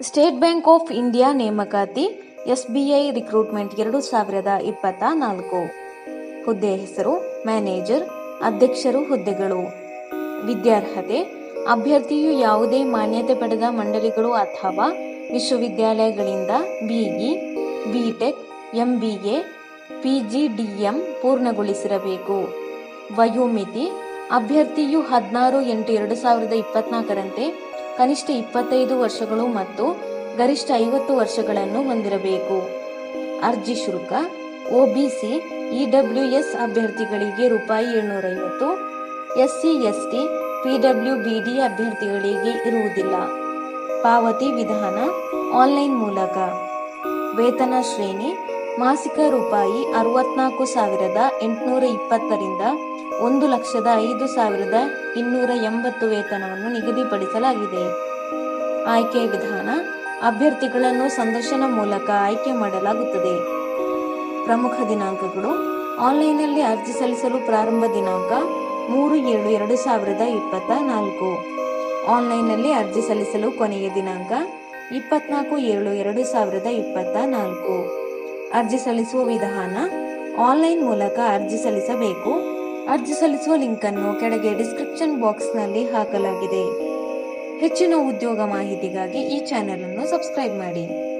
State Bank of India ನೇಮಕಾತಿ, SBI recruitment ಎರಡು ಸಾವಿರದ ಇಪ್ಪತ್ತ ನಾಲ್ಕು ಹುದ್ದೆ ಹೆಸರು, ಮ್ಯಾನೇಜರ್, ಅಧ್ಯಕ್ಷರು ಹುದ್ದೆಗಳು. ವಿದ್ಯಾರ್ಹತೆ, ಅಭ್ಯರ್ಥಿಯು ಯಾವುದೇ ಮಾನ್ಯತೆ ಪಡೆದ ಮಂಡಳಿಗಳು ಅಥವಾ ವಿಶ್ವವಿದ್ಯಾಲಯಗಳಿಂದ ಬಿಇ, ಬಿಟೆಕ್, ಎಂಬಿಎ, ಪಿಜಿಡಿಎಂ ಪೂರ್ಣಗೊಳಿಸಿರಬೇಕು. ವಯೋಮಿತಿ, ಅಭ್ಯರ್ಥಿಯು ಹದಿನಾರು ಎಂಟು ಎರಡು ಸಾವಿರದ ಇಪ್ಪತ್ನಾಲ್ಕರಂತೆ ಕನಿಷ್ಠ ಇಪ್ಪತ್ತೈದು ವರ್ಷಗಳು ಮತ್ತು ಗರಿಷ್ಠ ಐವತ್ತು ವರ್ಷಗಳನ್ನು ಹೊಂದಿರಬೇಕು. ಅರ್ಜಿ ಶುಲ್ಕ ಒಬಿಸಿ ಇಡಬ್ಲ್ಯೂಎಸ್ ಅಭ್ಯರ್ಥಿಗಳಿಗೆ ರೂಪಾಯಿ ಏಳ್ನೂರೈವತ್ತು, ಎಸ್ಸಿ, ಎಸ್ಟಿ ಪಿಡಬ್ಲ್ಯೂ ಬಿಡಿ ಅಭ್ಯರ್ಥಿಗಳಿಗೆ ಇರುವುದಿಲ್ಲ. ಪಾವತಿ ವಿಧಾನ ಆನ್ಲೈನ್ ಮೂಲಕ. ವೇತನ ಶ್ರೇಣಿ ಮಾಸಿಕ ರೂಪಾಯಿ ಅರವತ್ನಾಲ್ಕು ಸಾವಿರದ ಎಂಟುನೂರ ಇಪ್ಪತ್ತರಿಂದ ಒಂದು ಲಕ್ಷದ ಐದು ಸಾವಿರದ ಇನ್ನೂರ ಎಂಬತ್ತು ವೇತನವನ್ನು ನಿಗದಿಪಡಿಸಲಾಗಿದೆ. ಆಯ್ಕೆ ವಿಧಾನ, ಅಭ್ಯರ್ಥಿಗಳನ್ನು ಸಂದರ್ಶನ ಮೂಲಕ ಆಯ್ಕೆ ಮಾಡಲಾಗುತ್ತದೆ. ಪ್ರಮುಖ ದಿನಾಂಕಗಳು, ಆನ್ಲೈನ್ನಲ್ಲಿ ಅರ್ಜಿ ಸಲ್ಲಿಸಲು ಪ್ರಾರಂಭ ದಿನಾಂಕ ಮೂರು ಏಳು ಎರಡು ಸಾವಿರದ ಇಪ್ಪತ್ತ ನಾಲ್ಕು ಆನ್ಲೈನ್ನಲ್ಲಿ ಅರ್ಜಿ ಸಲ್ಲಿಸಲು ಕೊನೆಯ ದಿನಾಂಕ ಇಪ್ಪತ್ನಾಲ್ಕು ಏಳು ಎರಡು ಸಾವಿರದ ಇಪ್ಪತ್ತ ನಾಲ್ಕು ಅರ್ಜಿ ಸಲ್ಲಿಸುವ ವಿಧಾನ ಆನ್ಲೈನ್ ಮೂಲಕ ಅರ್ಜಿ ಸಲ್ಲಿಸಬೇಕು. ಅರ್ಜಿ ಸಲ್ಲಿಸುವ ಲಿಂಕನ್ನು ಕೆಳಗೆ ಡಿಸ್ಕ್ರಿಪ್ಷನ್ ಬಾಕ್ಸ್ನಲ್ಲಿ ಹಾಕಲಾಗಿದೆ. ಹೆಚ್ಚಿನ ಉದ್ಯೋಗ ಮಾಹಿತಿಗಾಗಿ ಈ ಚಾನೆಲ್ ಅನ್ನು ಸಬ್ಸ್ಕ್ರೈಬ್ ಮಾಡಿ.